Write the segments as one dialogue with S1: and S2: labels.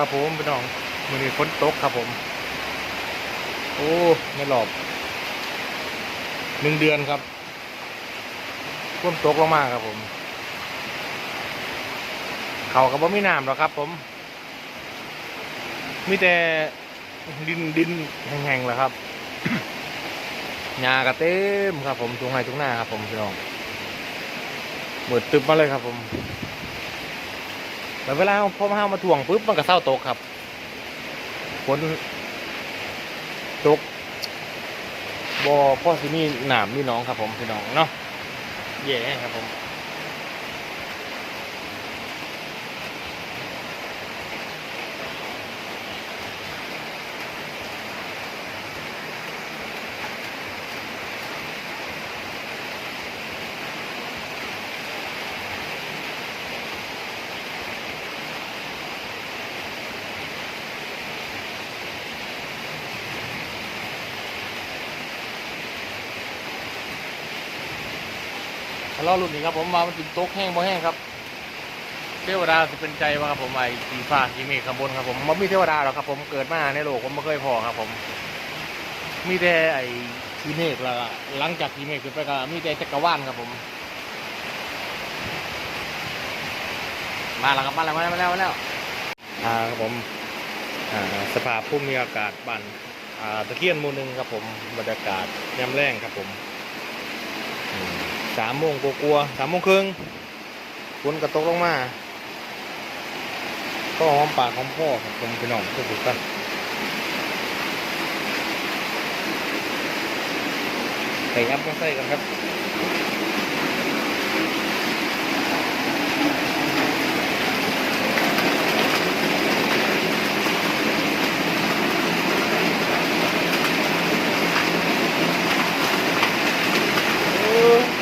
S1: ครับผมพี่น้องมือนี้ฝนตกครับผม โอ้ไม่หลอบหนึ่งเดือนครับฝนตกลงมาครับผม เขากับว่ามีน้ำหรอกครับ ผม มีแต่ดินดินแห้งๆแหละครับหญ้ากระเต็มครับ ผมทุงไห้ทุงหน้าครับ ผมพี่น้องเหมือนตึบมาเลยครับผม แต่เวลาพอมาห้ามาถ่วงปุ๊บมันก็เศร้าตกครับฝนตกบ่พ่อสิมีหนามมีหน้องครับผมพี่น้องเนาะแย่ครับผม ลาะรุ่นนี้ครับผมว่ามันติดตกแห้งบ่แห้งครับ เทวดาจะเป็นใจว่าครับผมไอ้สีฟ้าสีเมฆข้างบนครับผมมันมีเทวดาหรอกครับ ผมเกิดมาในโลกผมไม่เคยพอครับ ผม มีแต่ไอ้สีเมฆแล้วก็หลังจากสีเมฆขึ้นไปก็มีแต่จักรวาลครับผม มาแล้วครับมาแล้วมาแล้วมาแล้วมาแล้วอ่าครับผมอ่าสภาพภูมิอากาศบ้านอ่าตะเคียนมูหนึงครับผมบรรยากาศยามแรงครับผม สามโมงกลัวๆสามโมงครึ่งฝนกระตกลงมา ก็หอมปากหอมพ่อครับผมพี่น้องทุกท่านใส่ยับก็ใส่กันครับโอ้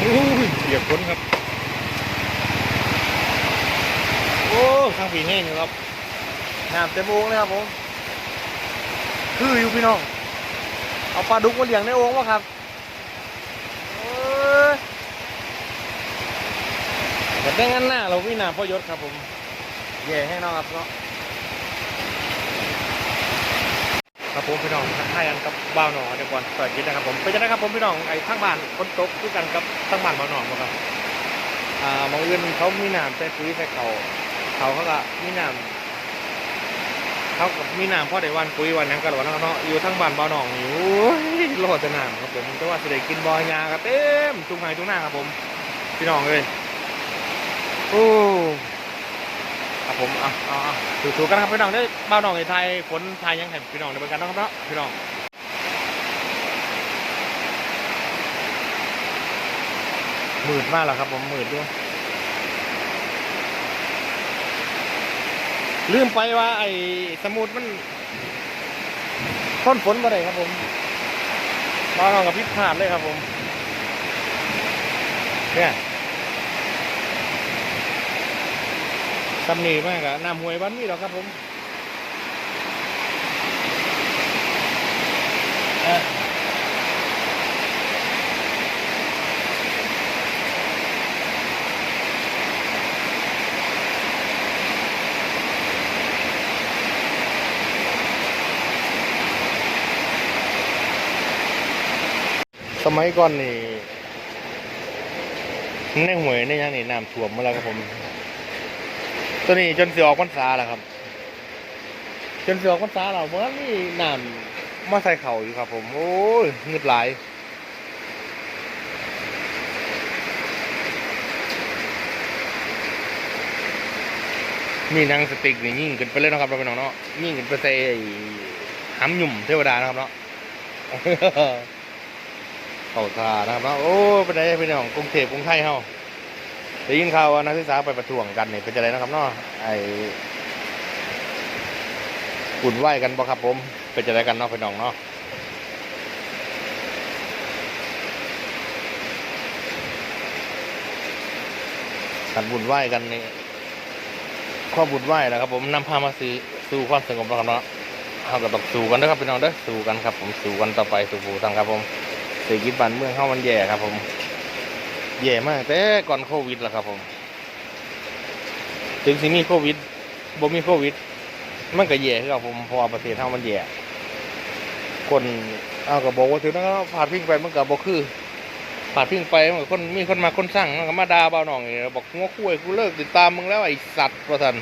S1: โอ้ยเปียกฝนครับ โอ้ทาง ผีแห้งอยู่ครับน้ำเต็มโอ่งเลยครับผมคืออยู่พี่น้อง เอาปลาดุกมาเลี้ยงในโอ่งวะครับเอ้ยแต่ได้งั้นหน้าเราพี่นาพ่อยศครับผมแย่ให้น้องครับเนาะครับผมพี่น้องทักทายกันกับบ้าวหนอเดี๋ยวก่อนเปิดกินนะครับผมเป็นจะได้ครับผมพี่น้องไอ้ทั้งบ้านคนตกด้วยกันกับทั้งบ้านบ้าวหนอครับอ่ามองอื่นเขามีน้ำใส่ปุ๋ยใส่เขา เขาเขาก็มีน้ำเขากับมีน้ำพ่อได้วันปุ๋ยวันหยังกันหรอวะเนาะอยู่ทั้งบ้านบ่อหนองนี่โอ้ยโลดแต่น้ำครับผมแต่ว่าเสิได้กินบอยาก็เต็มทุ่งไห้ทุ่งนาครับผมพี่น้องเลยโอ้ครับผมอะเอะถูกๆกันครับพี่น้องได้บ่าวหนองในไทยฝนไทยยังให้พี่น้องได้เหมือนกันนะครับเนาะพี่น้องมืดมากแล้วครับผมมืดด้วย ลืมไปว่าไอ้สมุดมันต้นฝนบ่ได้ครับผมบ้านกับพิษพลาดเลยครับผม เนี่ยตำหนิมากอะน้ำห้วยบ้านมีหรอกครับผมเอ้อ สมัยก่อนนี่ในหวยในยังนี่น้ำท่วมมาแล้วครับผม ตัวนี้จนเสียออกพรรษาแล้วครับ จนเสียออกพรรษาแล้วเมื่อนี่น้ำมาใส่เข่าอยู่ครับ ผม โอ้ยเงืดหลายมีนังสติกนี่ยิ่งขึ้นไปเลยนะครับเราไปน้องเนาะยิ่งขึ้นไปใส่ไอ้หำหยุ่มเทวดานะครับเนาะ เข้าทานะครับเนาโอ้ไปได้ไปน้องกรุงเทพกรุงไทยเฮาได้ยินข่าวว่านักศึกษาไปประท้วงกันนี่เป็นจะไรนะครับเนาะไอ้ปุ่นไหวกันบ่ครับผมเป็นจะไรกันเนาะไปน้องเนาะการบุญไหว้กันนี่ความบุญไหว้นะครับ ผมนำพามาสู่สู่ความสงบแล้วครับเนาะเราก็ต้องสู้กันนะครับพี่น้องเด้อสู้กันครับ ผมสู้กันต่อไปสู่ผู้ทางครับผม เศรษฐกิจบ้านเมืองเข้ามันแย่ครับ ผมแย่มาก แต่ก่อนโควิดแล้วครับผม ถึงสิมีโควิดบ่มีโควิด มันก็แย่คือกับผมเพราะประเทศเฮามันแย่คนเอาก็บอกว่าถึงนั้นผ่านพิงไปมันก็บ่คือผ่านพิงไปมันก็คนมีคนมาคนสั่งมันก็มาด่าเบาหน่องนี่บอกงัวคุ้ยกูเลิกติดตามมึงแล้วไอ้สัตว์ว่าซั่น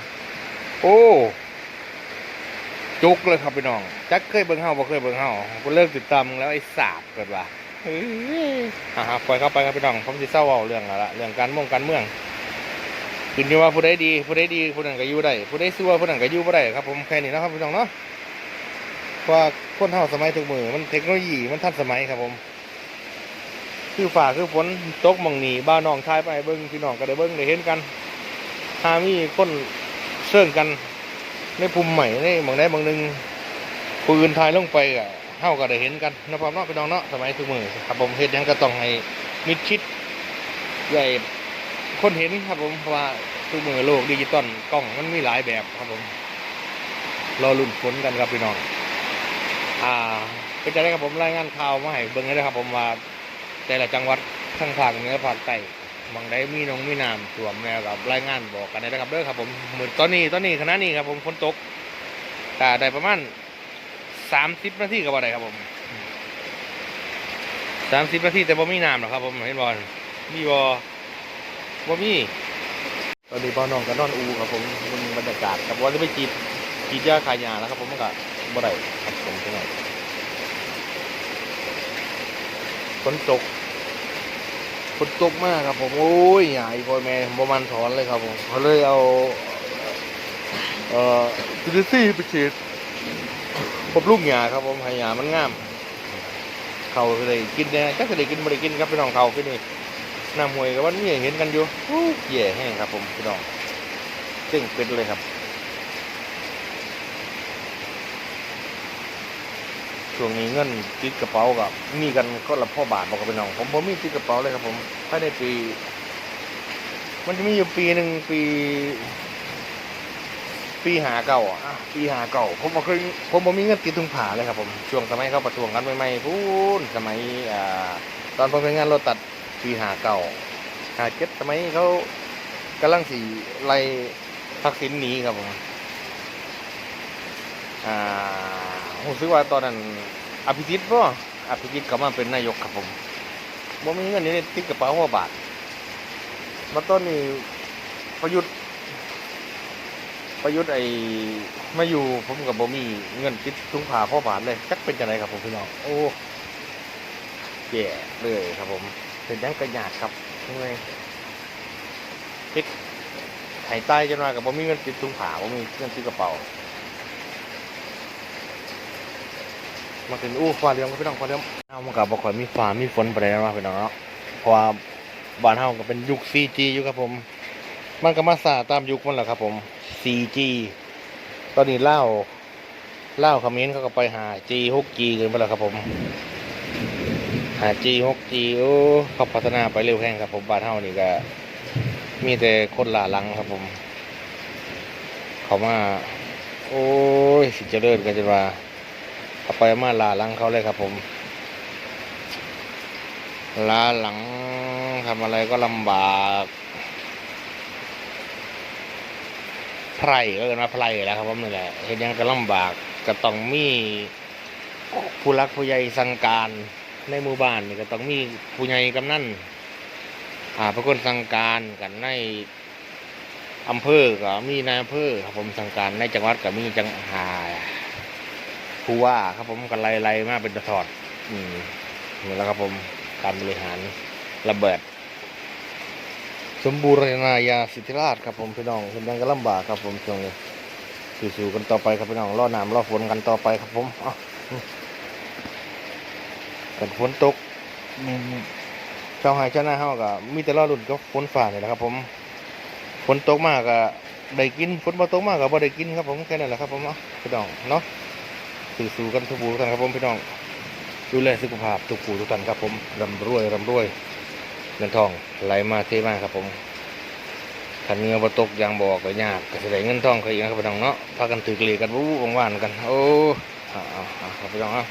S1: โอ้จุกเลยครับพี่น้องจักเคยเบิ่งเฮาบ่เคยเบิ่งเฮากูเลิกติดตามมึงแล้วไอ้สัตว์เกิดว่า เฮ้ยอ่าปล่อยเข้าไปครับพี่น้องผมสิเศร้าเว้าเรื่องอะละเรื่องการเมองการเมืองขึ้นอยู่ว่าผู้ใดดีผู้ใดดีผู้นั้นก็อยู่ได้ผู้ใดซัวผู้นั้นก็อยู่บ่ได้ครับ ผมแค่นี้นะครับพี่น้องเนาะเพราะว่าคนเฮาสมัยทุกมือมันเทคโนโลยีมันทันสมัยครับผม คือฝ่าคือฝนตกมองหนีบ้านน้องชายไปเบิ้งพี่น้องก็ได้เบิ้งได้เห็นกันหามีคนเสื่องกันในภูมิใหม่ในหมองใดหมองหนึ่งปืนทายลงไปก็ เฮาก็ได้เห็นกันนะครับเนาะพี่น้องเนาะสมัยทุกมือครับผมเฮ็ดยังก็ต้องให้มิดชิดใหญ่คนเห็นครับผมเพราะว่าทุกมือโลกดิจิตอลกล้องมันมีหลายแบบครับผมรอลุ้นผลกันครับพี่น้องอ่าเป็นจะได้ครับผมรายงานข่าวมาให้เบิ่งเลยครับผมว่าแต่ละจังหวัดทั้งภาคเหนือภาคใต้บางใดมีนงมีน้ำท่วมแนวกับรายงานบอกกันได้นะครับเด้อครับผมเหมือนตอนนี้ตอนนี้ขณะนี้ครับผมฝนตกแต่ได้ประมาณ สามสิบนาทีก็ว่าได้ครับผมสามสิบนาทีแต่บ่มีน้ำหรอกครับผมเห็นบอลมีบอบ่มีตอนนี้พอน้องก็นอนอูครับผมมึงบรรยากาศครับว่าจะไปจีดจีดยาขายยาแล้วครับผมมันก็บ่ได้ครับผมจังไงฝนตกฝนตกมากครับผมโอ้ยใหยาอีพ่อแม่บ่มันถอนเลยครับผมเขาเลยเอา เอ่อจุลินทรีย์ไปฉีด บำรุงหญ้าครับผมห้หญ้ามันงาม เขาเลยกินแน่จักก็ได้กินบ่ได้กินครับพี่น้องเขาพี่นี่น้ำหวยกับวันนี้เห็นกันอยู่อู้แย่แห้งครับผมพี่น้องเจ๋งเป็นเลยครับช่วงนี้เงินติดกระเป๋ากับมีกันก็ละพ่อบาทบอกกับพี่น้อง ผมผมมีติดกระเป๋าเลยครับผมภายในปี มันจะมีอยู่ปีหนึ่งปี ปีหาเก่าอะปีหาเก่า ผมบอกเคยผมผมมีเงินติดถุงผ้าเลยครับผมช่วงสมัยเขาประท้วงกันใหม่ๆพูนสมัยอ่าตอนผมเป็นงานรถตัดปีหาเก่าหาเจ็ดสมัยเขากำลังสีไล่ทักษิณหนีครับผมอ่าผมซื้อว่าตอนนั้นอภิสิทธิ์ป่ะอภิสิทธิ์เขามาเป็นนายกครับผมบ่มีเงินอยู่ในติดกระเป๋าหัวบาทมาต้นนี้ประยุทธ์ ประยุทธ์ไอ้มาอยู่ผมกับบ่มีเงินติดถุงผ้าพ่อบาทเลยจักเป็นจังไดครับผมพี่น้องโอ้แย่เลยครับผมเป็นยังกระยากครับทำไมติดไห้ใต้จนว่ากับผมมีเงินติดถุงผ้าผมมีเงินติดกระเป๋ามาถึงอู้ฟ้าเลี้ยงก็พี่น้องฟ้าเลี้ยงเอามันกับบ่ค่อยมีฟ้ามีฝนไปเลยนะพี่น้องเนาะเพราะว่าบ้านเฮาก็เป็นยุค 4G อยู่ครับผม มันก็มาสาตามยุคมันแหละครับผม 4G ตอนนี้เล่าเล่าคอมเมนต์เขาก็ไปหา G 6G กันไปแล้วครับผม หา G 6G โอ้เขาพัฒนาไปเร็วแห้งครับผมบ้านเฮานี่ก็ มีแต่คนหลาหลังครับผม เขามา โอ้ยสิเจริญกันจนว่าเอาไปมาลาหลังเขาเลยครับผมลาหลังทำอะไรก็ลำบาก ไพรก็เกินว่าไพรแล้วครับผมนี่แหละเห็นยังก็ลำบากก็ต้องมีผู้รักผู้ใหญ่สั่งการในหมู่บ้านนี่ก็ต้องมีผู้ใหญ่กำนันอ่าพระคนสั่งการกันในอำเภอก็มีนายอำเภอครับผมสั่งการในจังหวัดก็มีจังหาผู้ว่าครับผมกันไล่ๆมาเป็นตะทอด อืมนี่แล้วครับผมการบริหารระเบิด สมบูรณาญาสิทธิราชครับผมพี่น้องเห็นยังก็ลำบากครับผมช่วงนี้สู้ๆกันต่อไปครับพี่น้องรอน้ำรอฝนกันต่อไปครับผมกันฝนตกชาวไร่ชาวนาเฮาก็มีแต่รอรุ่นก็ฝนฝ่านี่แหละครับ ผมฝนตกมากก็ได้กินฝนบ่ตกมากก็บ่ได้กินครับผมแค่นั้นแหละครับผมเนาะพี่น้องเนาะสู้ๆกันทุกผู้ทุกท่านครับผมพี่น้องดูแลสุขภาพทุกผู้ทุกท่านครับผมร่ำรวยร่ำรวย เงินทองไหลมาเทมาครับผมขันเงือบ่ตกยางบอกก็ยากกระแสเงินทองเขาอีกนะครับพี่น้องเนาะพากันถือเลขกันวู้วงวานกัน โอ้เอาเอาเอาครับพี่น้องครับ